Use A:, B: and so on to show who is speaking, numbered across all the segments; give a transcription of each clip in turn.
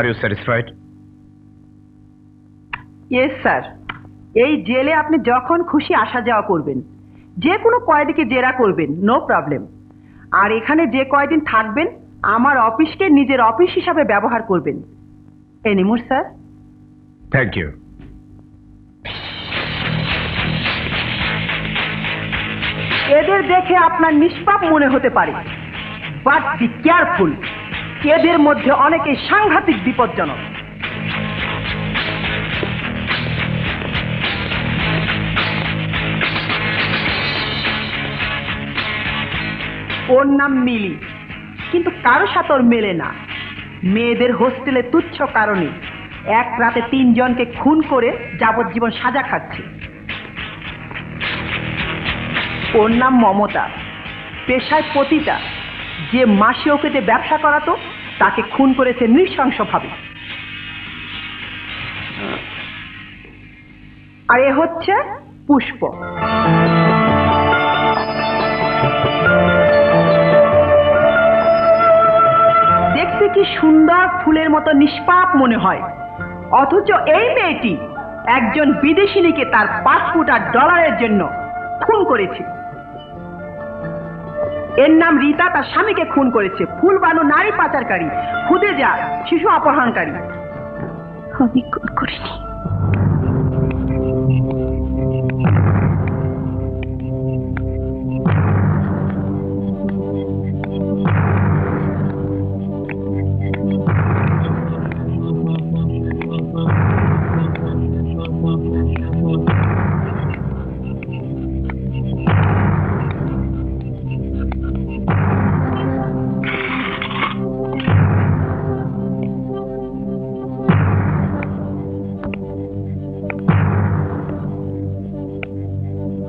A: Are you satisfied
B: yes sir এই জেলে আপনি যখন খুশি আসা যাওয়া করবেন যে কোনো কয়েদিকে জেরা করবেন নো প্রবলেম আর এখানে যে কয়দিন থাকবেন আমার অফিসকে নিজের অফিস হিসাবে ব্যবহার করবেন। এনিমোর স্যার
A: থ্যাংক ইউ
B: এদের দেখে আপনার নিষ্পাপ মনে হতে পারে। বাট বি কেয়ারফুল এদের মধ্যে অনেকে সাংঘাতিক বিপজ্জনক। ওর নাম মিলি, কিন্তু কারও সাথে ওর মেলে না। মেয়েদের হোস্টেলে তুচ্ছ কারণে এক রাতে তিনজনকে খুন করে যাবজ্জীবন সাজা খাচ্ছে। ওর নাম মমতা, পেশায় পতিতা, যে মাসে ওকে যে ব্যবসা করাতো তাকে খুন করেছে নৃশংসভাবে। আর এ হচ্ছে পুষ্প। দেখতে কি সুন্দর ফুলের মতো নিষ্পাপ মনে হয়। অথচ এই মেয়েটি একজন বিদেশিনীকে তার পাসপোর্ট আর ডলারের জন্য খুন করেছে। এর নাম রীতা, তার স্বামীকে খুন করেছে। ফুল বানো, নারী পাচারকারী। খুদে যা, শিশু অপহরণকারী।
C: আমি খুন করিনি।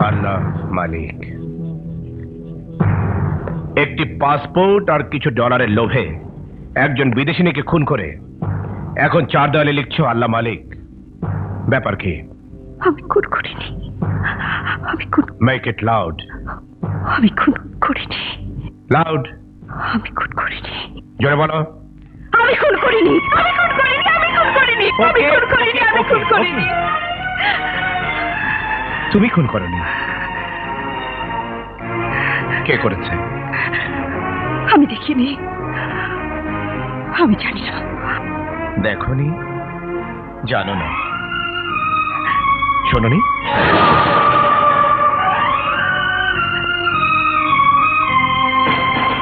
A: আল্লাহ মালিক। একটি পাসপোর্ট আর কিছু ডলারের লোভে একজন বিদেশিনীকে খুন করে। এখন চার দেওয়ালে লিখছো আল্লাহ মালিক। ব্যাপার কি?
C: আমি খুন করিনি। আমি খুন
A: মেক ইট লাউড
C: আমি খুন করিনি।
A: লাউড
C: আমি খুন করিনি।
A: জোরে বলো।
C: আমি খুন করিনি। আমি খুন করিনি। আমি খুন করিনি। আমি খুন করিনি। আমি খুন করিনি।
A: তুমি খুন করনি। কে করেছে?
C: আমি দেখিনি। আমি জানি না।
A: দেখনি? জানো না। শোনোনি?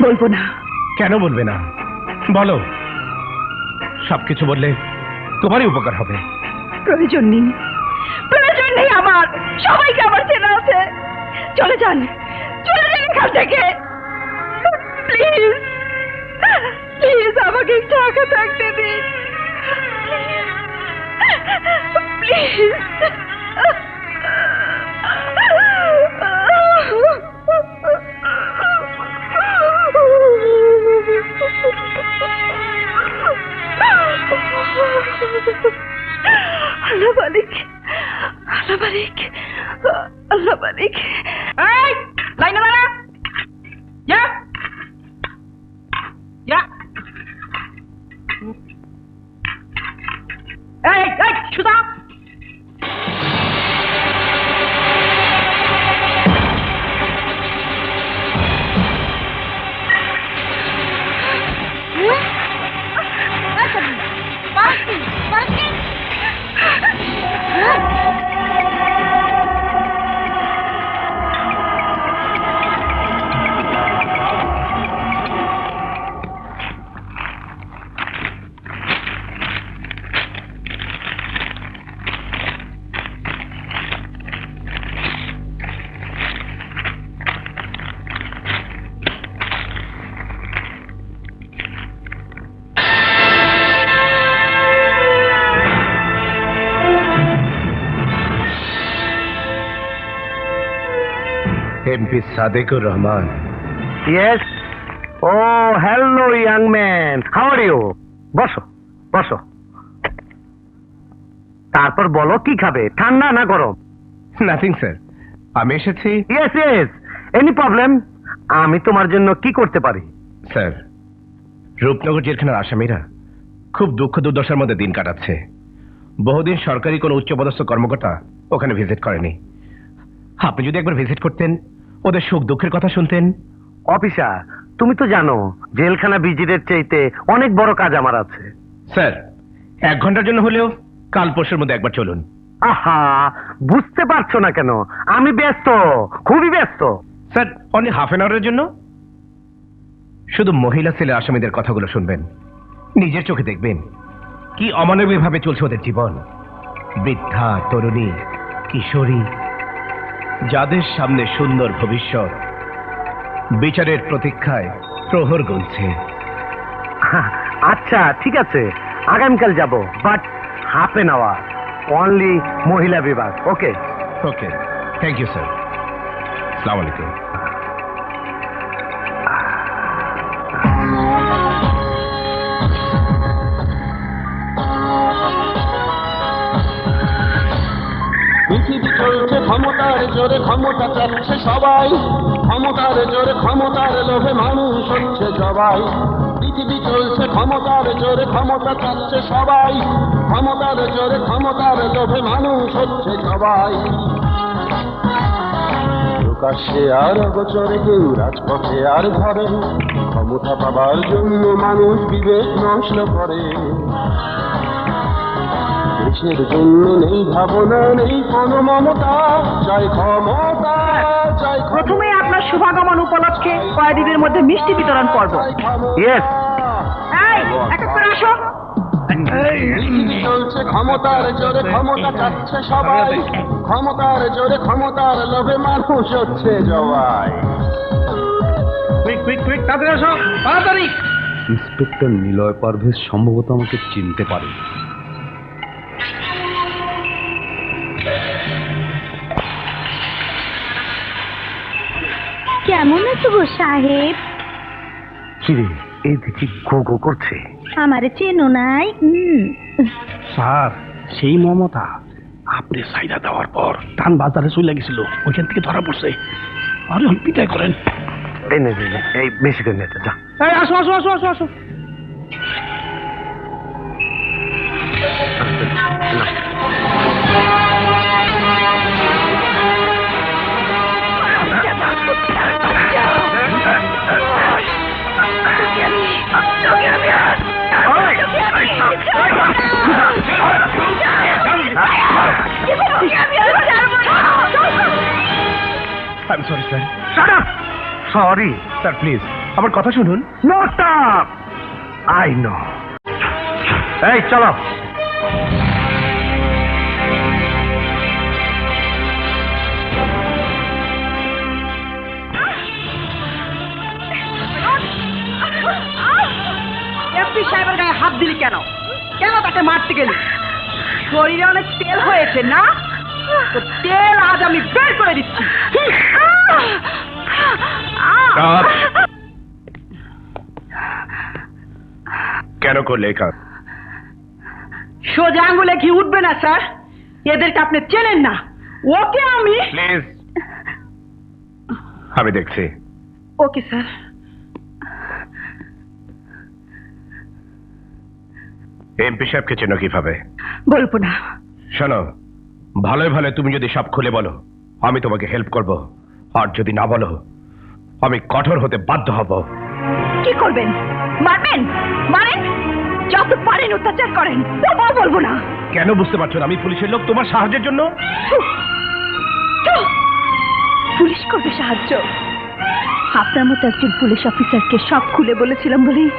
C: বলব না।
A: কেন বলবে না? বলো। সবকিছু বললে তোমারই উপকার হবে।
C: প্রয়োজন নেই। সবাইকে আমার চেনা আছে। চলে যান। চলে যান এখান থেকে। প্লিজ প্লিজ আমাকে একটু আঁকা থাকতে দিন। Please.
A: MP Sadekur Rahman.
D: Yes oh hello young man how are you বসো বসো। তারপর বলো কি খাবে? ঠান্ডা না গরম?
A: নাথিং স্যার আমি এসেছি।
D: ইয়েস ইয়েস এনি প্রবলেম আমি তোমার জন্য কি করতে পারি?
A: স্যার রূপনগর জেলখানার আসামিরা খুব দুঃখ দুর্দশার মধ্যে দিন কাটাচ্ছে। বহুদিন সরকারি কোনো উচ্চপদস্থ কর্মকর্তা ওখানে ভিজিট করেনি। আপনি যদি একবার ভিজিট করতেন ওদের সুখ দুঃখের কথা শুনতেন?
D: অফিসার তুমি তো জানো জেলখানা বিজিদের চাইতে অনেক বড় কাজ আমার আছে।
A: স্যার এক ঘণ্টার জন্য হলেও কাল পরশুর মধ্যে একবার চলুন।
D: আহা বুঝতে পারছ না কেন আমি ব্যস্ত খুবই ব্যস্ত।
A: স্যার অনলি হাফ এন আওয়ারের জন্য? শুধু মহিলা ছেলে আসামিদের কথাগুলো শুনবেন। নিজের চোখে দেখবেন কি অমানবিকভাবে চলছে ওদের জীবন। বৃদ্ধা তরুণী কিশোরী যাদের সামনে সুন্দর ভবিষ্যৎ বিচারের প্রতীক্ষায় প্রহর গুনছে।
D: আচ্ছা ঠিক আছে আগামীকাল যাব but half an hour only মহিলা বিভাগ okay
A: okay thank you sir সালাম
E: চলছে ক্ষমতার জোরে ক্ষমতা চাচ্ছে সবাই। ক্ষমতার জোরে ক্ষমতার লোভে মানুষ হচ্ছে জবাই। পৃথিবী চলছে ক্ষমতার জোরে ক্ষমতা চাচ্ছে সবাই। ক্ষমতার জোরে ক্ষমতার লোভে মানুষ হচ্ছে জবাই। প্রকাশ্যে আর গোচরে কেউ রাজপথে আর ধরে ক্ষমতা পাবার জন্য মানুষ বিবেক নষ্ট করে। দেশের জন্য নেই ভাবনা নেই কোনো মমতা। চাই ক্ষমতা চাই
B: প্রথমে আপনার শুভাগমন উপলক্ষে কয়েদিদের মধ্যে মিষ্টি বিতরণ পর্ব।
D: ইয়েস
B: এই এক এক করে আসো।
E: চলছে ক্ষমতার জোরে ক্ষমতা চাচ্ছে সবাই। ক্ষমতার জোরে ক্ষমতার লোভে মানুষ হচ্ছে জবাই।
F: ইন্সপেক্টর নিলয় পারভেজ সম্ভবত আমাকে চিনতে পারে
C: কেমন আছো গো সাহেব?
D: কিরে এই দেখি গো গো করছে।
C: আমার চেনো নাই?
G: স্যার সেই মমতা। আপনি সাইদা দেওয়ার পর ধান বাজারে চলে গেছিল ওইখান থেকে ধরা পড়ছে। আরে বিদায় পিটাই করেন।
D: এই বেশি করে নেতে যা
G: আসো আসো আসো আসো আসো।
A: I am sorry sir
D: sorry
A: sir please আমার কথা শুনুন।
D: আই নো এই, চলো।
B: এসপি সাহেবের গায়ে হাত দিলি কেন? কেন তাকে মারতে গেলি? শরীরে অনেক তেল হয়েছে, না? তো তেল আজ আমি বের করে দিচ্ছি।
A: কেন করলে কাজ?
B: সোজা আঙ্গুলে ঘি উঠবে না স্যার। এদেরকে আপনি চেনেন না। ওকে আমি
A: প্লিজ। আমি দেখছি।
B: Okay sir.
A: এমপি সাহেবকে চেনো কীভাবে?
B: বলব না।
A: শোনো ভালোই ভালো তুমি যদি সব খুলে বলো আমি তোমাকে হেল্প করব। আর যদি না বলো আমি কঠোর হতে বাধ্য হব।
C: কি করবেন? মারবেন? মারেন? যত পারেন অত্যাচার করেন তবুও বলব না।
A: কেন বুঝতে পারছ না আমি পুলিশের লোক তোমার সাহায্যের জন্য!
C: পুলিশ করবে সাহায্য। আপনার মতো একজন পুলিশ অফিসারকে সব খুলে বলেছিলাম বলেই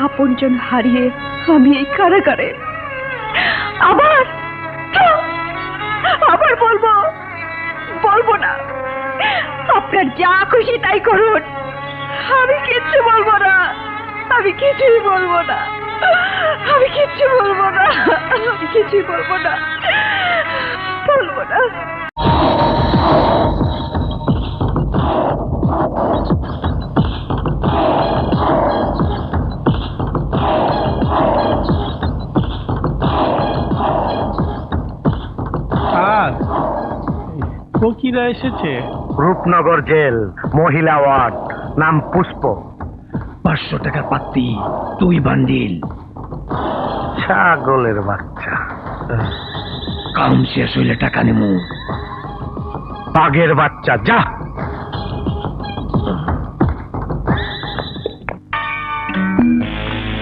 C: আপনজন হারিয়ে আমি এই কারাগারে। আবার আপনার যা খুশি তাই করুন। আমি কিচ্ছু বলব না। আমি কিছুই বলব না। আমি কিচ্ছু বলব না। আমি কিছুই বলব না।
G: ফকিরা এসেছে?
D: রূপনগর জেল মহিলা ওয়ার্ড নাম পুষ্প।
G: পাঁচশো টাকা পাত্তি তুই বান্ডিল।
D: ছাগলের বাচ্চা।
G: কাম শেষ হইলে টাকা নেমু।
D: বাঘের বাচ্চা যা!